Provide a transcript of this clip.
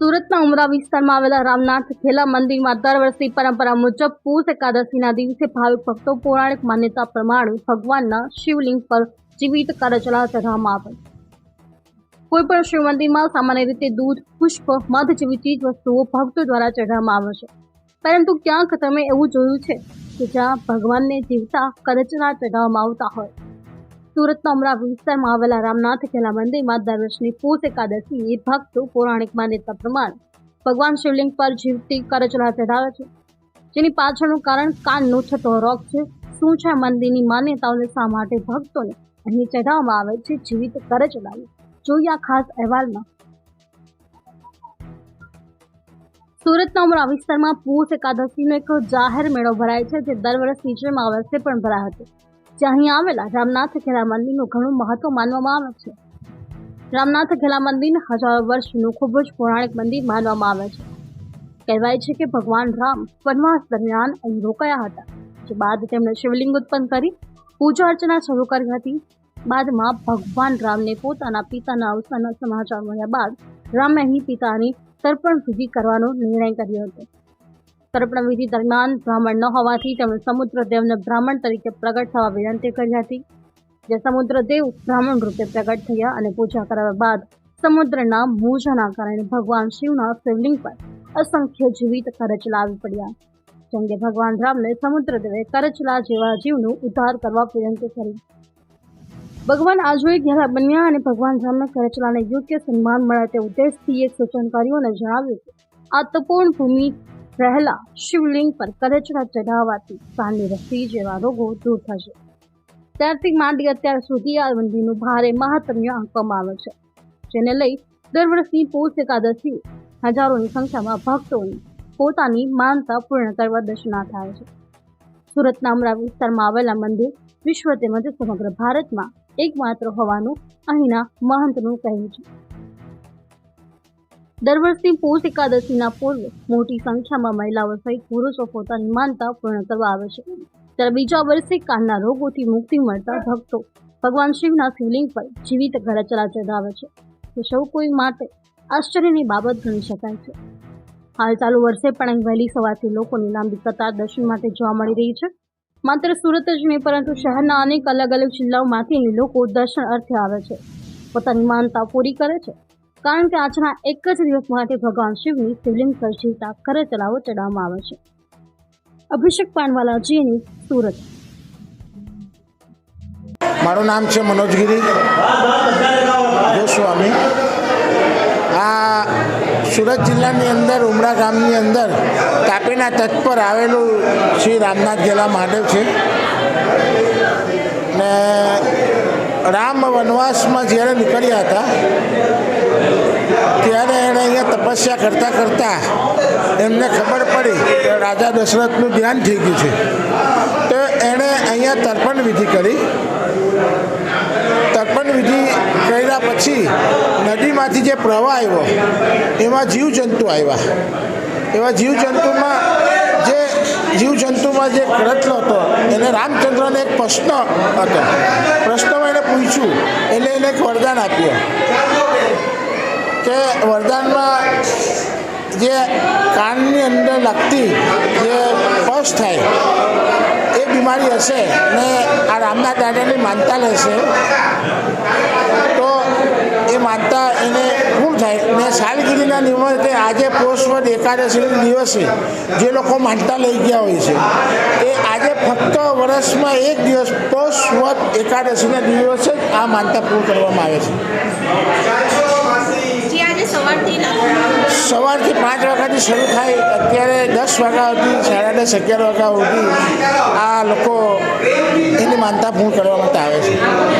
સુરતના ઉમરા વિસ્તારમાં આવેલા રામનાથ ખેલા મંદિરમાં દર વર્ષે પરંપરા મુજબ પૂસ એકાદશીના દિવસે ભાવિક ભક્તો પૌરાણિક માન્યતા પ્રમાણે ભગવાનના શિવલિંગ પર જીવિત કરચલા ચઢાવવામાં આવે છે. કોઈ પણ શિવ મંદિરમાં સામાન્ય રીતે દૂધ, પુષ્પ, મધ જેવી ચીજ વસ્તુઓ ભક્તો દ્વારા ચઢાવવામાં આવે છે પરંતુ ક્યાંક તમે એવું જોયું છે કે જ્યાં ભગવાનને જીવતા કરચલા ચઢાવવામાં આવતા હોય સુરતના વિસ્તારમાં આવેલા રામનાથ ખેલા મંદિરમાં દર વર્ષની પૂસ એકાદશીએ ભક્તો પૌરાણિક માન્યતા પ્રમાણે ભગવાન શિવલિંગ પર જીવતી કરચલા ચઢાવે છે. જેની પાછળનું કારણ કાનનો થતો રોગ છે. શું છે મંદિરની માન્યતાઓને શા માટે ભક્તોને અહીં ચઢાવવામાં આવે છે? જીવિત કરચલાઓ જોઈએ આ ખાસ અહેવાલમાં. સુરતના ઉમરા વિસ્તારમાં પૂસ એકાદશીનો એક જાહેર મેળો ભરાય છે, જે દર વર્ષ નીચેમાં આ વર્ષે પણ ભરાયો હતો. જે અહીં આવેલા રામનાથ ખેલા મંદિરનું ઘણું મહત્વ માનવામાં આવે છે. રામનાથ ખેલા મંદિર હજારો વર્ષનું ખૂબ જ પૌરાણિક મંદિર માનવામાં આવે છે. કહેવાય છે કે ભગવાન રામ વનવાસ દરમિયાન અહીં રોકાયા હતા. જે બાદ તેમણે શિવલિંગ ઉત્પન્ન કરી, પૂજા અર્ચના શરૂ કરી હતી. બાદમાં ભગવાન રામને પોતાના પિતાના અવસાનના સમાચાર મળ્યા બાદ રામે અહીં પિતાની તર્પણ વિધિ કરવાનો નિર્ણય કર્યો હતો. તર્પણ વિધિ દરમિયાન બ્રાહ્મણ ન હોવાથી તેમણે સમુદ્રદેવને બ્રાહ્મણ તરીકે પ્રગટ થવા વિનંતી કરી હતી. જે સમુદ્રદેવ બ્રાહ્મણ રૂપે પ્રગટ થયા અને પૂજા કરાવ્યા બાદ સમુદ્રના મોજાના કારણે ભગવાન શિવના શિવલિંગ પર અસંખ્ય જીવિત કરચલા આવી પડ્યા. જેમ કે ભગવાન રામને સમુદ્રદેવે કરચલા જેવા જીવનું ઉદ્ધાર કરવા વિનંતી કરી. ભગવાન આજોએ ઘેરા બન્યા અને ભગવાન રામને કરચલાને યોગ્ય સન્માન મળે તે ઉદ્દેશથી એક સૂચન કર્યું અને જણાવ્યું કે આ તપોવન ભૂમિ રહેલા શિવલિંગ પર કરચલા ચઢાવવાથી કાનની રસી જેવા રોગો દૂર થશે. ત્યારથી માંડી અત્યાર સુધી આ મંદિરનું ભારે મહાત્મ્ય આંકવામાં આવે છે. જેને લઈ દર વર્ષની પોષ એકાદશી હજારોની સંખ્યામાં ભક્તોની પોતાની માનતા પૂર્ણ કરવા દર્શના થાય છે. સુરતના અમરા વિસ્તારમાં આવેલા મંદિર વિશ્વ તેમજ સમગ્ર ભારતમાં એકમાત્ર હોવાનું અહીંના મહંતનું કહેવું છે. દર વર્ષની પોષ એકાદશીના પૂર્વે મોટી સંખ્યામાં મહિલાઓ સહિત પુરુષો પોતાની માનતા પૂર્ણ કરવા આવે છે. ત્યારે બીજા વર્ષે કાનના રોગોથી મુક્તિ મળતા ભક્તો ભગવાન શિવના શિવલિંગ પર જીવિત ઘરચરા ચઢાવે છે. તે સૌ કોઈ માટે આશ્ચર્યની બાબત ગણી શકાય છે. હાલ ચાલુ વર્ષે પણ વહેલી સવારથી લોકોની લાંબી કતાર દર્શન માટે જોવા મળી રહી છે. માત્ર સુરત જ નહીં, પરંતુ શહેરના અનેક અલગ અલગ જિલ્લાઓમાંથી લોકો દર્શન અર્થે આવે છે. પોતાની માનતા પૂરી કરે છે. કારણ કે આજના એક જ દિવસ માટે ભગવાન શિવની શિવલિંગ પર જીવતા કરે ચલાવો ચડાવવામાં આવે છે. અભિષેક પાનવાલા જીની સુરત. મારું નામ છે મનોજગીરી ગોસ્વામી આ સુરત જિલ્લાની અંદર, ઉમરા ગામની અંદર તાપીના તટ પર આવેલું શ્રી રામનાથ ગેલા મહાદેવ છે. ને રામ વનવાસમાં જ્યારે નીકળ્યા હતા, ત્યારે એણે અહીંયા તપસ્યા કરતાં કરતાં એમને ખબર પડી કે રાજા દશરથનું ધ્યાન થઈ ગયું છે. તો એણે અહીંયા તર્પણ વિધિ કરી. તર્પણ વિધિ કર્યા પછી નદીમાંથી જે પ્રવાહ આવ્યો, એમાં જીવજંતુ આવ્યા. એવા જીવજંતુમાં જે જીવજંતુમાં જે કરતલો હતો, એને રામચંદ્રને એક પ્રશ્ન હતો. પ્રશ્નમાં એને પૂછ્યું. એટલે એને એક વરદાન આપ્યું કે વરદાનમાં જે કાનની અંદર લાગતી જે પસ થાય, એ બીમારી હશે ને આ રામનાથ દાદાની માનતા લેશે, તો માનતા એને પૂર્ણ થાય. ને સાલગીરીના નિમિત્તે આજે પોષવદ એકાદશીના દિવસે જે લોકો માનતા લઈ ગયા હોય છે એ આજે ફક્ત વર્ષમાં એક દિવસ પોષવદ એકાદશીના દિવસે જ આ માનતા પૂર્ણ કરવામાં આવે છે. સવારથી સવારથી પાંચ વાગ્યાથી શરૂ થાય. અત્યારે દસ વાગ્યા સુધી સાડા દસ અગિયાર વાગ્યા સુધી આ લોકો એની માનતા પૂર્ણ કરવા માટે આવે છે.